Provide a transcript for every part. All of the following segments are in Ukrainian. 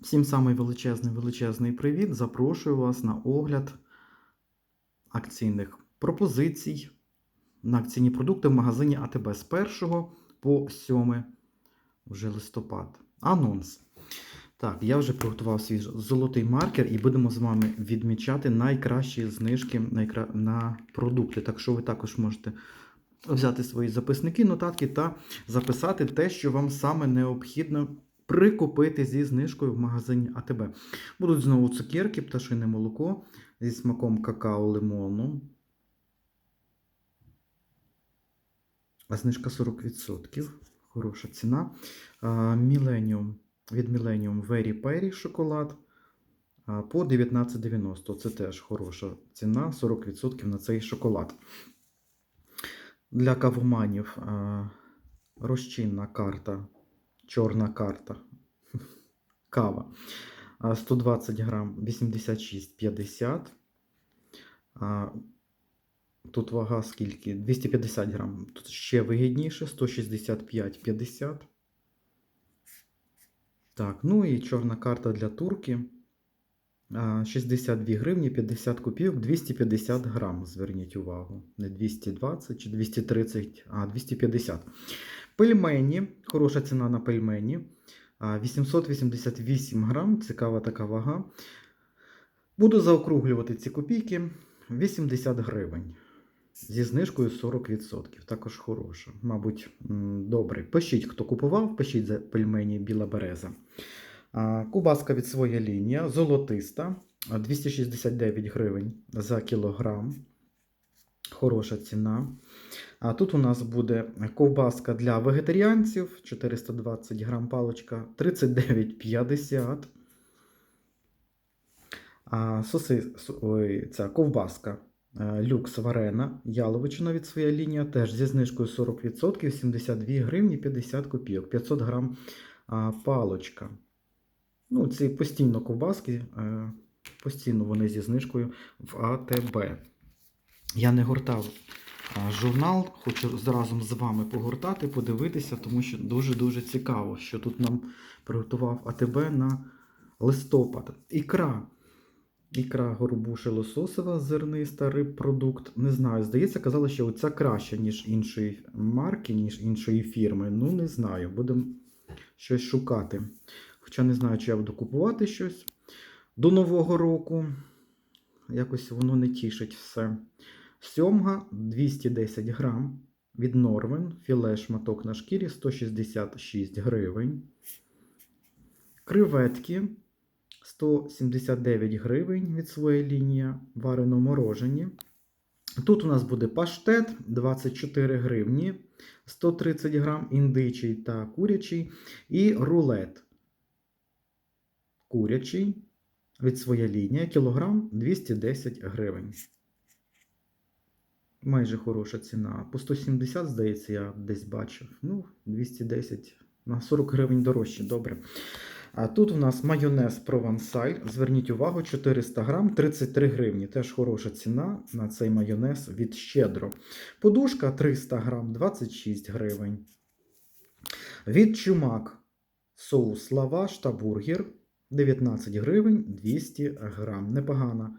Всім самий величезний величезний привіт. Запрошую вас на огляд акційних пропозицій на акційні продукти в магазині АТБ з 1 по 7 вже листопад. Анонс. Так, я вже приготував свій золотий маркер і будемо з вами відмічати найкращі знижки на, продукти. Так що ви також можете взяти свої записники, нотатки та записати те, що вам саме необхідно прикупити зі знижкою в магазині АТБ. Будуть знову цукерки, пташине молоко зі смаком какао лимону. А знижка 40%. Хороша ціна. Millennium, від Millennium Very Perry шоколад по 19,90. Це теж хороша ціна, 40% на цей шоколад. Для кавоманів розчинна карта, чорна карта, кава. 120 грам 86,50. Тут вага скільки? 250 грам. Тут ще вигідніше, 165,50. Так, ну і чорна карта для турки. 62 гривні 50 копійок, 250 грам. Зверніть увагу. Не 220 чи 230, а 250. Пельмені. Хороша ціна на пельмені. 888 грам. Цікава така вага. Буду заокруглювати ці копійки. 80 гривень. Зі знижкою 40%. Також хороша. Мабуть, добре. Пишіть, хто купував, пишіть за пельмені Біла Береза. Кубаска від своя лінія, золотиста, 269 гривень за кілограм. Хороша ціна. А тут у нас буде ковбаска для вегетаріанців, 420 грам паличка, 39,50. А соси, ой, ця ковбаска е, люкс варена, яловичина від своя лінія, теж зі знижкою 40%, 72 гривні 50 копійок, 500 грам палочка. Ну, ці постійно ковбаски, е, постійно вони зі знижкою в АТБ. Я не гортав журнал, хочу разом з вами погортати, подивитися, тому що дуже-дуже цікаво, що тут нам приготував АТБ на листопад. Ікра. Ікра горбуша лососева, зерниста рибпродукт. Не знаю, здається, казали, що оця краща, ніж іншої марки, ніж іншої фірми. Ну, не знаю, будемо щось шукати. Хоча не знаю, чи я буду купувати щось до Нового року. Якось воно не тішить все. Сьомга 210 грам. Від Норвен, філе шматок на шкірі 166 гривень. Креветки 179 гривень від своєї лінії варено морожені. Тут у нас буде паштет 24 гривні, 130 грам індичий та курячий, і рулет курячий від своя лінія, кілограм 210 гривень. Майже хороша ціна. По 170, здається, я десь бачив. Ну, 210 на 40 гривень дорожче, добре. А тут у нас майонез провансаль. Зверніть увагу, 400 грам, 33 гривні. Теж хороша ціна на цей майонез від щедро. Подушка 300 грам, 26 гривень. Від чумак соус лаваш та бургер 19 гривень 200 грам. Непогана,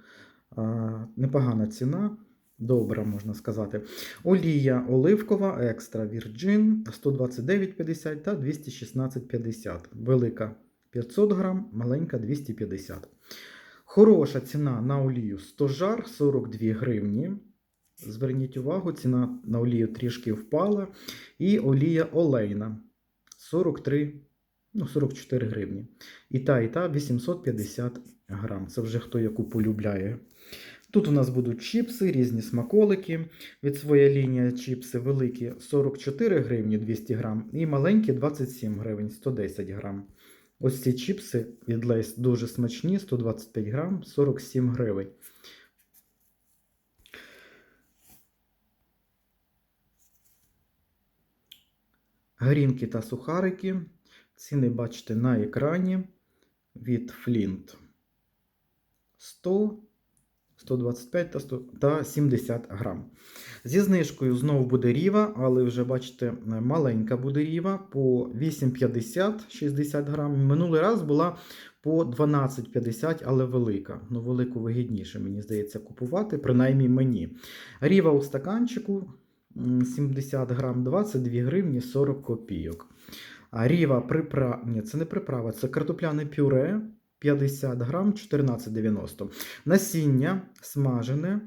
а, непогана ціна. Добра, можна сказати. Олія оливкова екстра Virgin 129,50 та 216,50. Велика 500 грам, маленька 250. Хороша ціна на олію стожар 42 гривні. Зверніть увагу, ціна на олію трішки впала. І олія олейна 43, ну 44 гривні. І та, і та 850 грам. Це вже хто яку полюбляє. Тут у нас будуть чіпси, різні смаколики. Від своя лінія чіпси великі 44 гривні 200 грам і маленькі 27 гривень 110 грам. Ось ці чіпси від Лейс дуже смачні, 125 грам, 47 гривень. Горінки та сухарики. Ціни бачите на екрані від Flint 100, 125 та, 100, та 70 грам. Зі знижкою знову буде ріва, але вже бачите, маленька буде ріва по 8,50 60 грам. Минулий раз була по 12,50, але велика. Ну, велику вигідніше, мені здається, купувати, принаймні мені. Ріва у стаканчику 70 грам 22 гривні 40 копійок. А ріва приправа, ні, це не приправа, це картопляне пюре 50 грам 14,90. Насіння смажене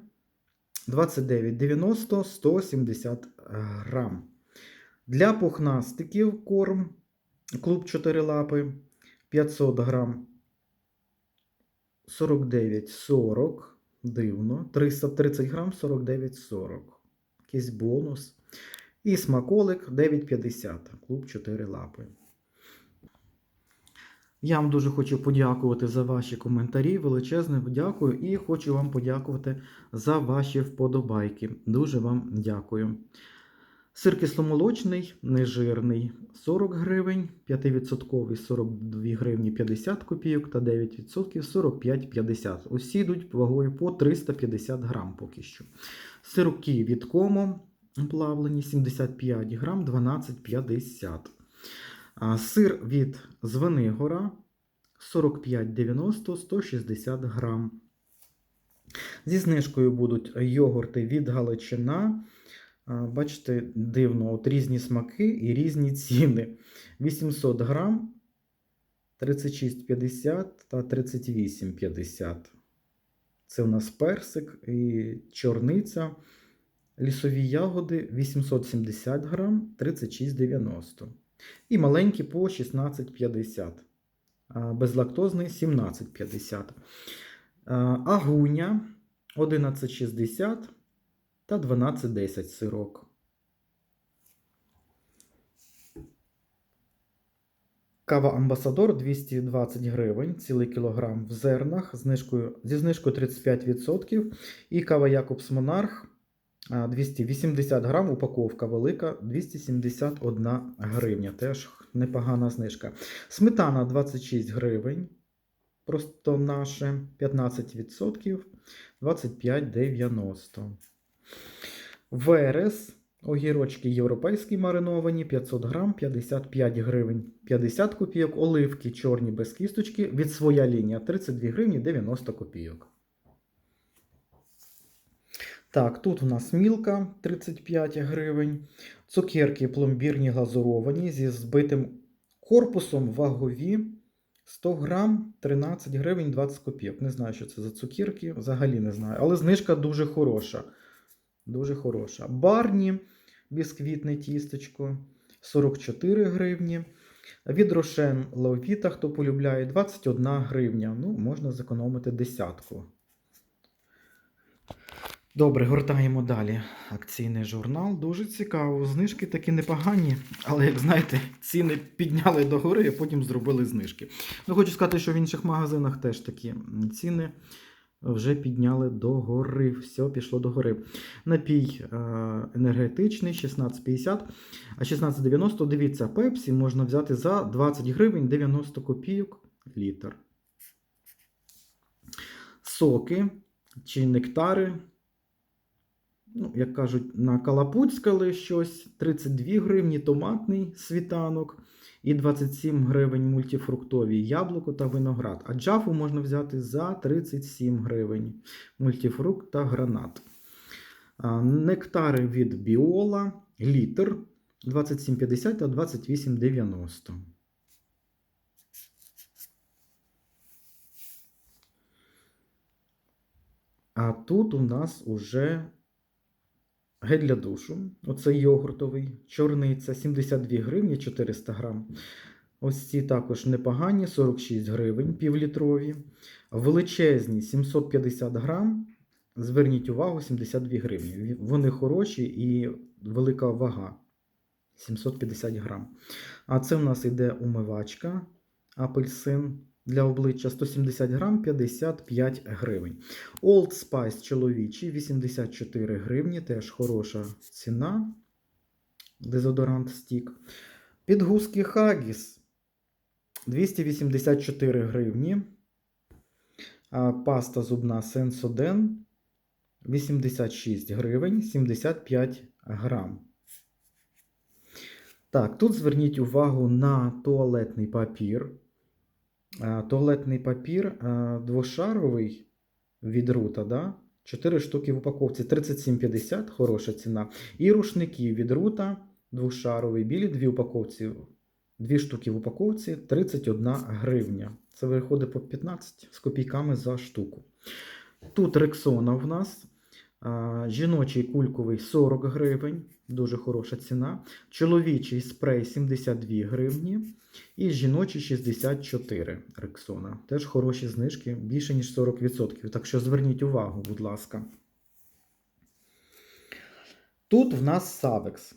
29,90 170 грам. Для пухнастиків корм клуб 4 лапи 500 грам 49,40. Дивно. 330 грам 49,40. Якийсь бонус. І смаколик 9,50. Клуб 4 лапи. Я вам дуже хочу подякувати за ваші коментарі. Величезне дякую. І хочу вам подякувати за ваші вподобайки. Дуже вам дякую. Сир кисломолочний, нежирний 40 гривень, 5% 42 гривні 50 копійок та 9% 45,50. Усі йдуть вагою по 350 грам поки що. Сироки від комо плавлені 75 грам 12,50. Сир від Звенигора 45,90 160 грам. Зі знижкою будуть йогурти від Галичина. Бачите, дивно, от різні смаки і різні ціни. 800 грам 36,50 та 38,50. Це у нас персик і чорниця. Лісові ягоди 870 грам 36,90. І маленькі по 16,50. Безлактозний 17,50. Агуня 11,60 та 12,10 сирок. Кава Амбасадор 220 гривень, цілий кілограм в зернах знижкою, зі знижкою 35%. І кава Якобс Монарх 280 грам, упаковка велика, 271 гривня. Теж непогана знижка. Сметана 26 гривень. Просто наше 15%, 25,90. Верес, огірочки європейські мариновані, 500 грам, 55 гривень, 50 копійок, оливки чорні без кісточки, від своя лінія 32 гривні 90 копійок. Так, тут у нас мілка 35 гривень, цукерки пломбірні глазуровані зі збитим корпусом вагові 100 грам 13 гривень 20 копійок. Не знаю, що це за цукерки, взагалі не знаю. Але знижка дуже хороша. Дуже хороша. Барні, бісквітне тістечко 44 гривні. Від Рошен Ловіта, хто полюбляє, 21 гривня. Ну, можна зекономити десятку. Добре, гортаємо далі. Акційний журнал. Дуже цікаво. Знижки такі непогані, але, як знаєте, ціни підняли догори, а потім зробили знижки. Ну, хочу сказати, що в інших магазинах теж такі ціни вже підняли догори. Все пішло догори. Напій е, енергетичний 16,50, а 16,90. Дивіться, пепсі можна взяти за 20 гривень 90 копійок літр. Соки чи нектари. Ну, як кажуть, накалапуцькали щось 32 гривні томатний світанок і 27 гривень мультифруктові яблуко та виноград. А джафу можна взяти за 37 гривень мультифрукт та гранат. Нектари від Біола, літр 27,50 та 28,90. А тут у нас уже гель для душу. Оцей йогуртовий, чорниця 72 гривні 400 грам. Ось ці також непогані, 46 гривень півлітрові. Величезні 750 грам. Зверніть увагу, 72 гривні. Вони хороші і велика вага. 750 грам. А це в нас йде умивачка, апельсин для обличчя 170 грам 55 гривень. Old Spice чоловічий 84 гривні, теж хороша ціна. Дезодорант стік. Підгузки Haggis 284 гривні. Паста зубна Sensoden 86 гривень 75 грам. Так, тут зверніть увагу на туалетний папір. Е, Туалетний папір е, двошаровий від рута, да? 4 штуки в упаковці, 37,50, хороша ціна. І рушники від рута двошаровий, білі дві упаковці, дві штуки в упаковці, 31 гривня. Це виходить по 15 з копійками за штуку. Тут Рексона в нас. Жіночий кульковий 40 гривень, дуже хороша ціна. Чоловічий спрей 72 гривні. І жіночий 64 Рексона. Теж хороші знижки, більше ніж 40%. Так що зверніть увагу, будь ласка. Тут в нас Савекс.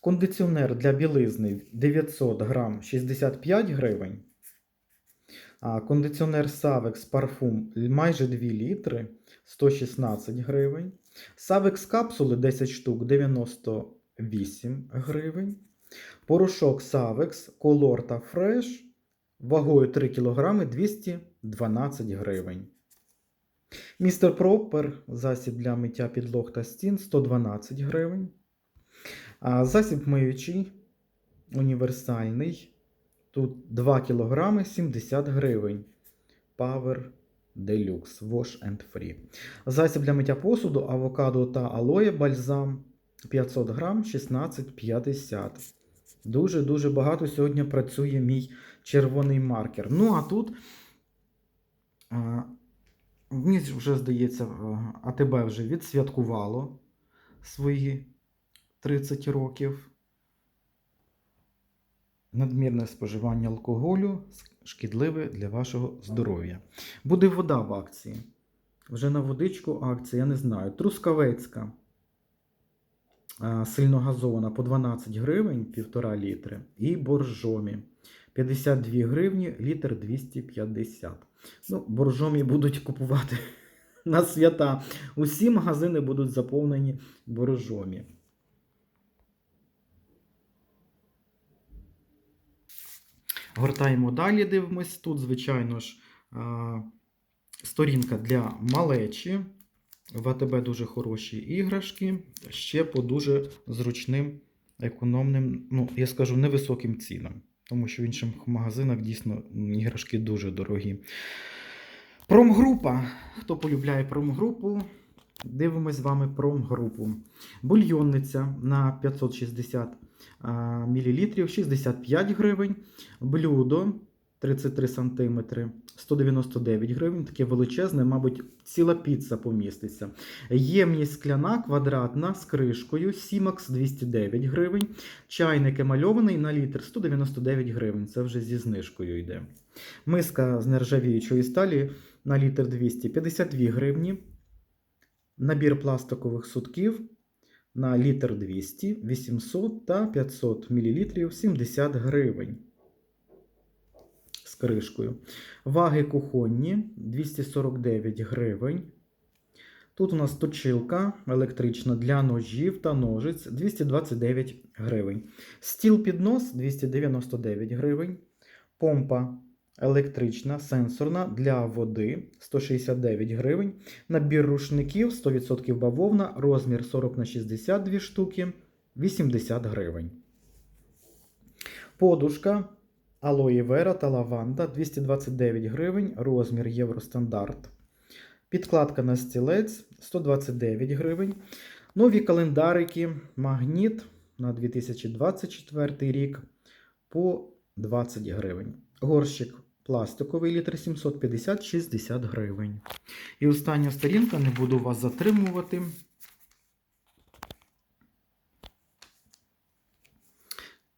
Кондиціонер для білизни 900 грам 65 гривень. А кондиціонер Савекс парфум майже 2 літри 116 гривень. Савекс капсули 10 штук 98 гривень. Порошок Савекс Color та Fresh вагою 3 кг 212 гривень. Містер Пропер засіб для миття підлог та стін 112 гривень. Засіб миючий універсальний. Тут 2 кг 70 гривень. Power Deluxe Wash and Free. Засіб для миття посуду, авокадо та алоє бальзам 500 грам 16,50. Дуже-дуже багато сьогодні працює мій червоний маркер. Ну, а тут, мені вже здається, АТБ вже відсвяткувало свої 30 років. Надмірне споживання алкоголю шкідливе для вашого здоров'я. Буде вода в акції. Вже на водичку акція, я не знаю. Трускавецька сильногазована по 12 гривень 1,5 літри. І боржомі 52 гривні, літр 250. Ну, боржомі будуть купувати на свята. Усі магазини будуть заповнені боржомі. Гортаємо далі, дивимось. Тут, звичайно ж, сторінка для малечі. В АТБ дуже хороші іграшки, ще по дуже зручним, економним, ну, я скажу, невисоким цінам. Тому що в інших магазинах дійсно іграшки дуже дорогі. Промгрупа. Хто полюбляє промгрупу, дивимось з вами промгрупу. Бульйонниця на 560 мл 65 гривень. Блюдо 33 см 199 гривень. Таке величезне, мабуть, ціла піца поміститься. Ємність скляна квадратна з кришкою Сімакс 209 гривень. Чайник емальований на літр 199 гривень. Це вже зі знижкою йде. Миска з нержавіючої сталі на літр 252 гривні. Набір пластикових сутків на літр 200, 800 та 500 мл 70 гривень з кришкою. Ваги кухонні 249 гривень. Тут у нас точилка електрична для ножів та ножиць 229 гривень. Стіл піднос 299 гривень. Помпа електрична, сенсорна для води 169 гривень. Набір рушників 100% бавовна, розмір 40 на 62 штуки 80 гривень. Подушка алоє вера та лаванда 229 гривень, розмір Євростандарт. Підкладка на стілець 129 гривень. Нові календарики Магніт на 2024 рік по 20 гривень. Горщик пластиковий літр 750-60 гривень. І остання сторінка, не буду вас затримувати.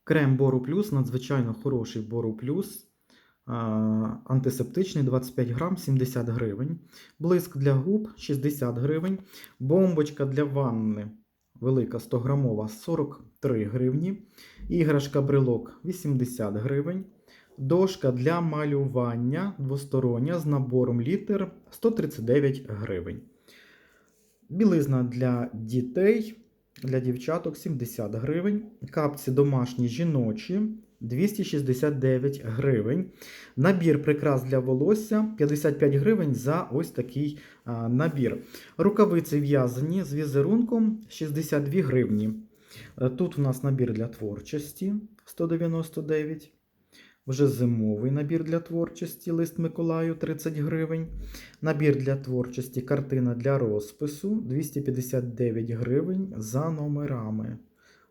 Крем Бору Плюс, надзвичайно хороший Бору Плюс. Антисептичний 25 грам 70 гривень. Блиск для губ 60 гривень. Бомбочка для ванни велика 100 грамова 43 гривні. Іграшка брелок 80 гривень. Дошка для малювання двостороння з набором літер 139 гривень. Білизна для дітей, для дівчаток 70 гривень. Капці домашні жіночі 269 гривень. Набір прикрас для волосся 55 гривень за ось такий набір. Рукавиці в'язані з візерунком 62 гривні. Е, Тут у нас набір для творчості 199 Вже зимовий набір для творчості, лист Миколаю 30 гривень. Набір для творчості, картина для розпису 259 гривень за номерами.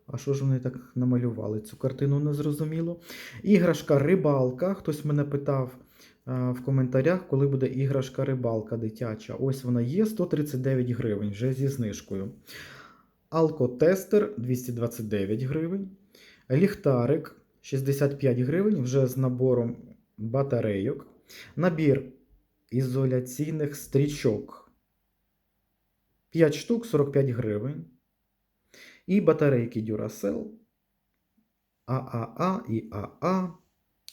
А що ж вони так намалювали? Цю картину незрозуміло. Іграшка рибалка. Хтось мене питав а, в коментарях, коли буде іграшка рибалка дитяча. Ось вона є 139 гривень вже зі знижкою. Алкотестер 229 гривень. Ліхтарик 65 гривень вже з набором батарейок. Набір ізоляційних стрічок 5 штук 45 гривень. І батарейки Duracell ААА і АА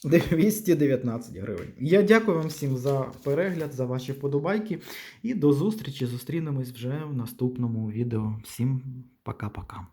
219 гривень. Я дякую вам всім за перегляд, за ваші вподобайки. І до зустрічі. Зустрінемось вже в наступному відео. Всім пока-пока.